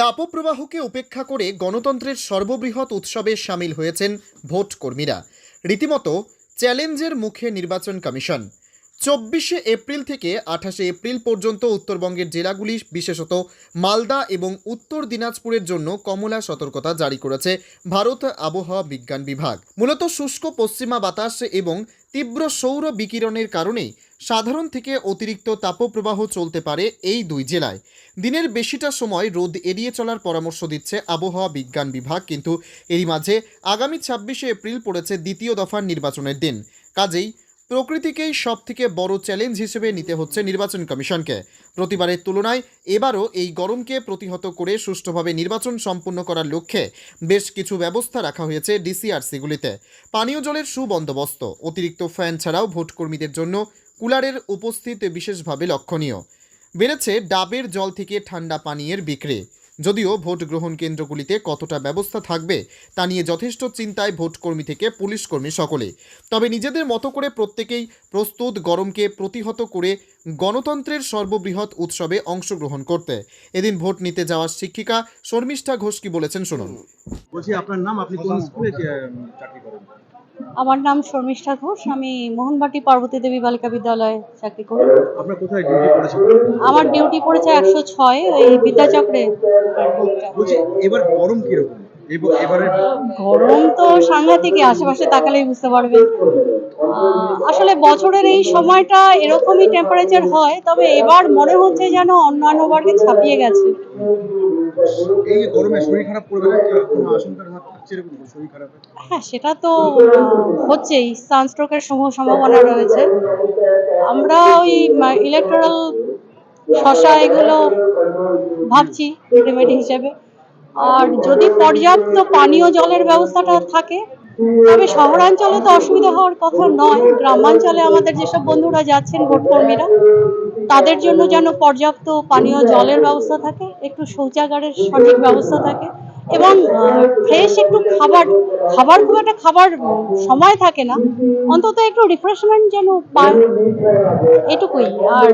তাপপ্রবাহকে উপেক্ষা করে গণতন্ত্রের সর্ববৃহৎ উৎসবে সামিল হয়েছেন ভোট কর্মীরা রীতিমতো চ্যালেঞ্জের মুখে নির্বাচন কমিশন। চব্বিশে এপ্রিল থেকে আঠাশে এপ্রিল পর্যন্ত উত্তরবঙ্গের জেলাগুলি, বিশেষত মালদা এবং উত্তর দিনাজপুরের জন্য কমলা সতর্কতা জারি করেছে ভারত আবহাওয়া বিজ্ঞান বিভাগ। মূলত শুষ্ক পশ্চিমা বাতাস এবং তীব্র সৌর বিকিরণের কারণেই সাধারণ থেকে অতিরিক্ত তাপপ্রবাহ চলতে পারে এই দুই জেলায়। দিনের বেশিটা সময় রোদ এড়িয়ে চলার পরামর্শ দিচ্ছে আবহাওয়া বিজ্ঞান বিভাগ, কিন্তু এরই মাঝে আগামী ছাব্বিশে এপ্রিল পড়েছে দ্বিতীয় দফার নির্বাচনের দিন। কাজেই প্রকৃতিকেই সব থেকে বড় চ্যালেঞ্জ হিসেবে নিতে হচ্ছে নির্বাচন কমিশনকে। প্রতিবারের তুলনায় এবারও এই গরমকে প্রতিহত করে সুষ্ঠুভাবে নির্বাচন সম্পন্ন করার লক্ষ্যে বেশ কিছু ব্যবস্থা রাখা হয়েছে ডিসিআরসিগুলিতে। পানীয় জলের সুবন্দোবস্ত, অতিরিক্ত ফ্যান ছাড়াও ভোটকর্মীদের জন্য কুলারের উপস্থিত বিশেষভাবে লক্ষণীয়। বেড়েছে ডাবের জল থেকে ঠান্ডা পানীয়ের বিক্রি। যদিও ভোট গ্রহণ কেন্দ্রগুলিতে কতটা ব্যবস্থা থাকবে তা নিয়ে যথেষ্ট চিন্তায় ভোটকর্মী থেকে পুলিশ কর্মী সকলে। তবে নিজেদের মতো করে প্রত্যেকেই প্রস্তুত গরমকে প্রতিহত করে গণতন্ত্রের সর্ববৃহৎ উৎসবে অংশগ্রহণ করতে। এদিন ভোট নিতে যাওয়া শিক্ষিকা শর্মিষ্ঠা ঘোষ কি বলেছেন শুনুন। বলছি, আপনার নাম? আপনি কোন স্কুলে চাকরি করেন? আমার নাম শর্মিষ্ঠা ঘোষ আমি মোহনবাটি পার্বতী দেবী বালিকা বিদ্যালয়ে চাকরি করি। আমার ডিউটি পড়েছে একশো ছয় ওই বিদ্যাচক্রে। এবার গরম কীরকম? গরম তো সাংঘাতিকই আশেপাশে তাকালেই বুঝতে পারবেন। আহ, আসলে বছরের এই সময়টা এরকমই টেম্পারেচার হয় তবে এবার মনে হচ্ছে যেন অন্যান্য বারকে ছাপিয়ে গেছে। এই গরমে শরীর খারাপ করবে না কোনো আশঙ্কার হাত থাকছে এরকম শরীর খারাপের হ্যাঁ সেটা তো হচ্ছেই। সানস্ট্রোকের সম্ভাবনা রয়েছে। আমরা ওই ইলেকট্রাল শশা এগুলো ভাবছি রেমেডি হিসেবে। আর যদি পর্যাপ্ত পানীয় জলের ব্যবস্থাটা থাকে তবে শহরাঞ্চলে তো অসুবিধা হওয়ার কথা নয়। গ্রামাঞ্চলে আমাদের যেসব বন্ধুরা যাচ্ছেন ভোটকর্মীরা তাদের জন্য যেন পর্যাপ্ত পানীয় জলের ব্যবস্থা থাকে একটু শৌচাগারের সঠিক ব্যবস্থা থাকে এবং ফ্রেশ একটু খাবার খাবার খুব একটা খাবার সময় থাকে না অন্তত একটু রিফ্রেশমেন্ট যেন পায়। এটুকুই। আর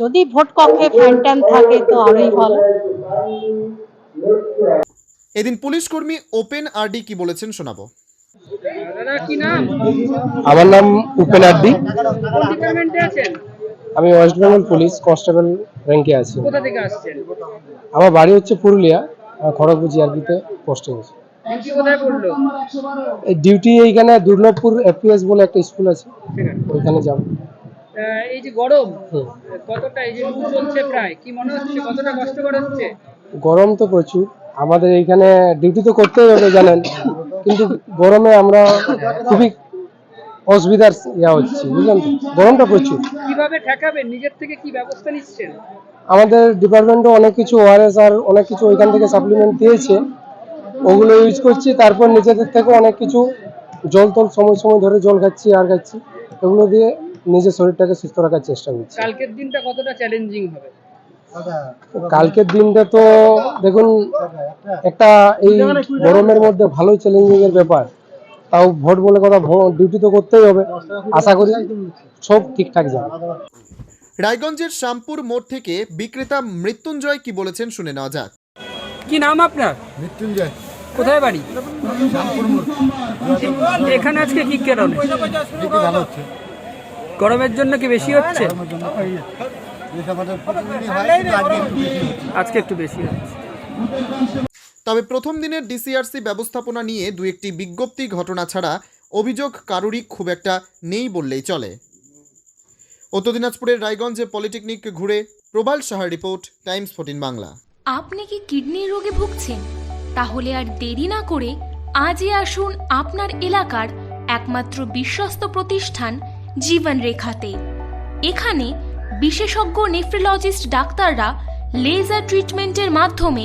যদি ভোট কক্ষে ফ্যান ট্যান থাকে তো আরোই ভালো। এদিন পুলিশ কর্মী ওপেন আরডি কি বলেছেন শোনাবো। আমার নাম উপেন আড্ডি কোন ডিপার্টমেন্টে আছেন? আমি ওয়েস্ট বেঙ্গল পুলিশ কনস্টেবল র্যাঙ্কে আছি। কোথা থেকে আসছেন? আমার বাড়ি হচ্ছে পুরুলিয়া খড়গপুর জিআরপিতে পোস্টিং আছে ডিউটি কোথায় এই ডিউটি এইখানে দুর্লভপুর এফপিএস বলে একটা স্কুল আছে ওইখানে যাব। এই যে গরম কতটা এই যে চলছে প্রায় কি মনে হচ্ছে কতটা কষ্টকর হচ্ছে? গরম তো প্রচুর আমাদের এইখানে ডিউটি তো করতেই হবে জানেন কিন্তু গরমে আমরা খুবই অসুবিধার ইয়া হচ্ছে বুঝলেন তো? গরমটা প্রচুর। কীভাবে ঠেকাবেন? নিজের থেকে কি ব্যবস্থা নিচ্ছেন? আমাদের ডিপার্টমেন্টও অনেক কিছু ওআরএস আর অনেক কিছু ওইখান থেকে সাপ্লিমেন্ট দিয়েছে। ওগুলো ইউজ করছি তারপর নিজেদের থেকে অনেক কিছু জল টল সময় সময় ধরে জল খাচ্ছি আর খাচ্ছি এগুলো দিয়ে নিজের শরীরটাকে সুস্থ রাখার চেষ্টা করছি। কালকের দিনটা কতটা চ্যালেঞ্জিং হবে? কালকের দিনটা তো দেখুন একটা এই গরমের মধ্যে ভালো চ্যালেঞ্জিং এর ব্যাপার। তাও ভোট বলে কথা ডিউটি তো করতেই হবে। আশা করি সব ঠিকঠাক যাবে। রায়গঞ্জের শ্যামপুর মোড় থেকে বিক্রেতা মৃত্যুঞ্জয় কি বলেছেন শুনে নেওয়া যাক। কি নাম আপনার? মৃত্যুঞ্জয়। কোথায় বাড়ি? এখানে আজকে কি কারণে? দিকে ভালো হচ্ছে। গরমের জন্য কি বেশি হচ্ছে। আজকে একটু বেশি হচ্ছে। তবে প্রথম দিনের ডিসিআরসি ব্যবস্থাপনা নিয়ে দু একটি বিজ্ঞপ্তি ঘটনা ছাড়া অভিযোগ কারোরই খুব একটা নেই বললেই চলে। উত্তর দিনাজপুরের রায়গঞ্জে পলিটেকনিক ঘুরে প্রবাল সাহার রিপোর্ট, টাইমস ফোর্টিন বাংলা। আপনি কি কিডনির রোগে ভুগছেন? তাহলে আর দেরি না করে আজই আসুন আপনার এলাকার একমাত্র বিশ্বস্ত প্রতিষ্ঠান জীবন রেখাতে এখানে বিশেষজ্ঞ নেফ্রোলজিস্ট ডাক্তাররা লেজার ট্রিটমেন্টের মাধ্যমে